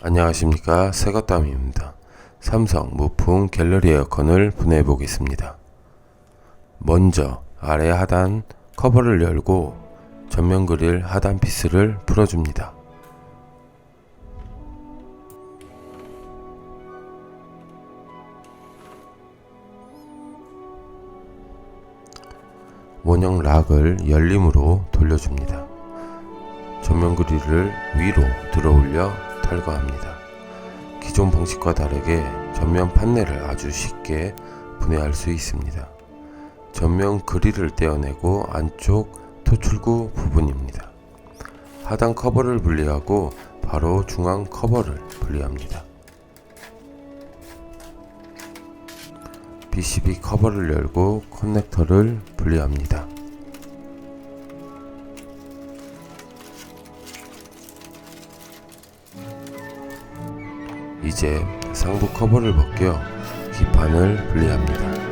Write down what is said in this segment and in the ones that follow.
안녕하십니까 새것담입니다. 삼성 무풍 갤러리 에어컨을 분해해 보겠습니다. 먼저 아래 하단 커버를 열고 전면 그릴 하단 피스를 풀어줍니다. 원형 락을 열림으로 돌려줍니다. 전면 그릴을 위로 들어 올려 탈거합니다. 기존 방식과 다르게 전면 판넬을 아주 쉽게 분해할 수 있습니다. 전면 그릴을 떼어내고 안쪽 토출구 부분입니다. 하단 커버를 분리하고 바로 중앙 커버를 분리합니다. PCB 커버를 열고 커넥터를 분리합니다. 이제 상부 커버를 벗겨 기판을 분리합니다.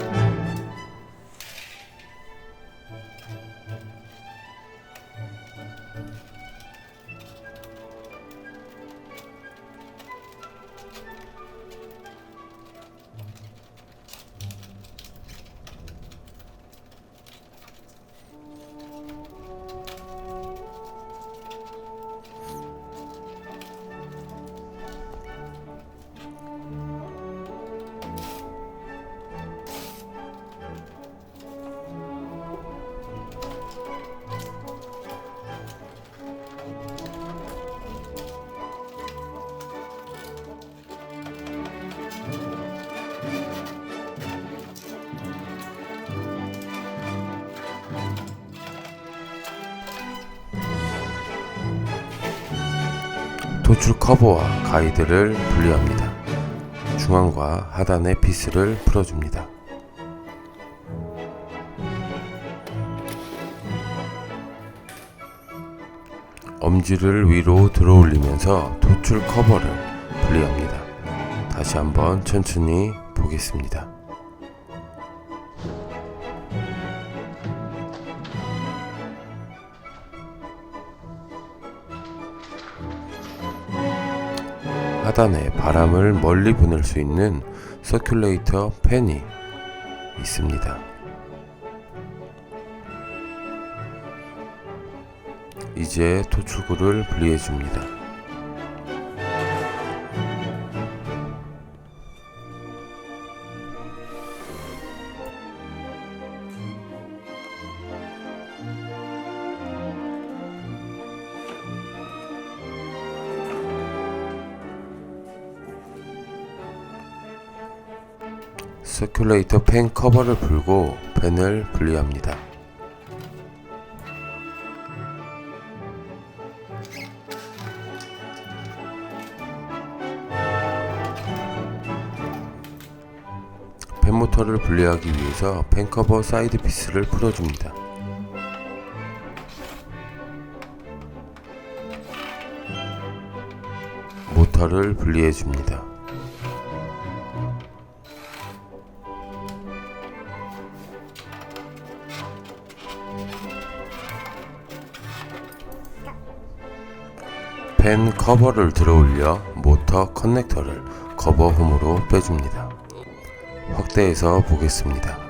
도출 커버와 가이드를 분리합니다. 중앙과 하단의 피스를 풀어줍니다. 엄지를 위로 들어올리면서 도출 커버를 분리합니다. 다시 한번 천천히 보겠습니다. 하단에 바람을 멀리 보낼 수 있는 서큘레이터 팬이 있습니다. 이제 토출구를 분리해 줍니다. 서큘레이터 팬 커버를 풀고 팬을 분리합니다. 팬 모터를 분리하기 위해서 팬 커버 사이드 피스를 풀어줍니다. 모터를 분리해 줍니다. 팬 커버를 들어 올려 모터 커넥터를 커버 홈으로 빼줍니다. 확대해서 보겠습니다.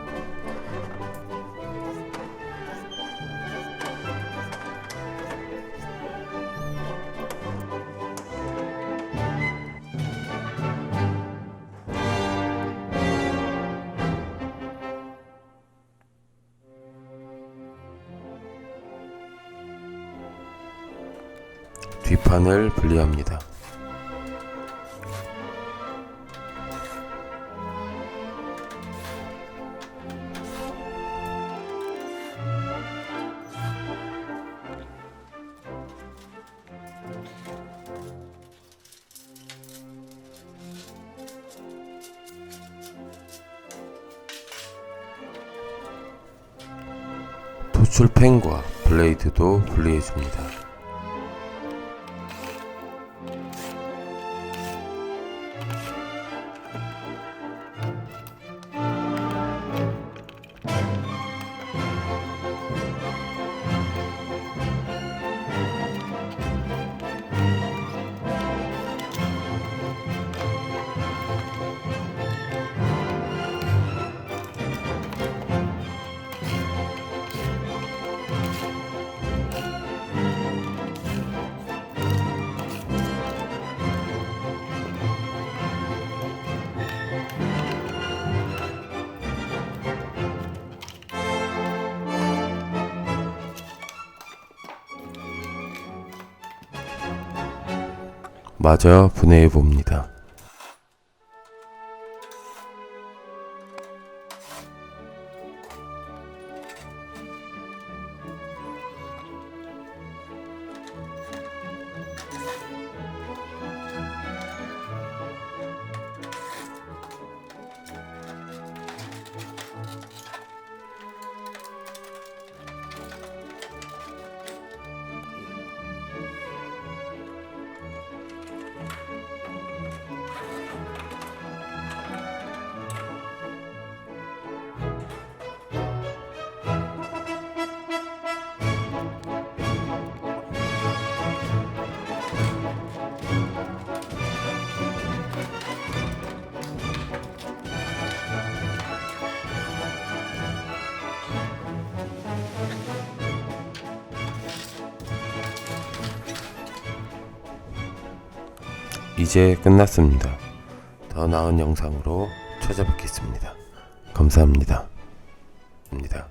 뒷판을 분리합니다. 토출 펜과 블레이드도 분리해 줍니다. 마저 분해해 봅니다. 이제 끝났습니다. 더 나은 영상으로 찾아뵙겠습니다. 감사합니다. 입니다.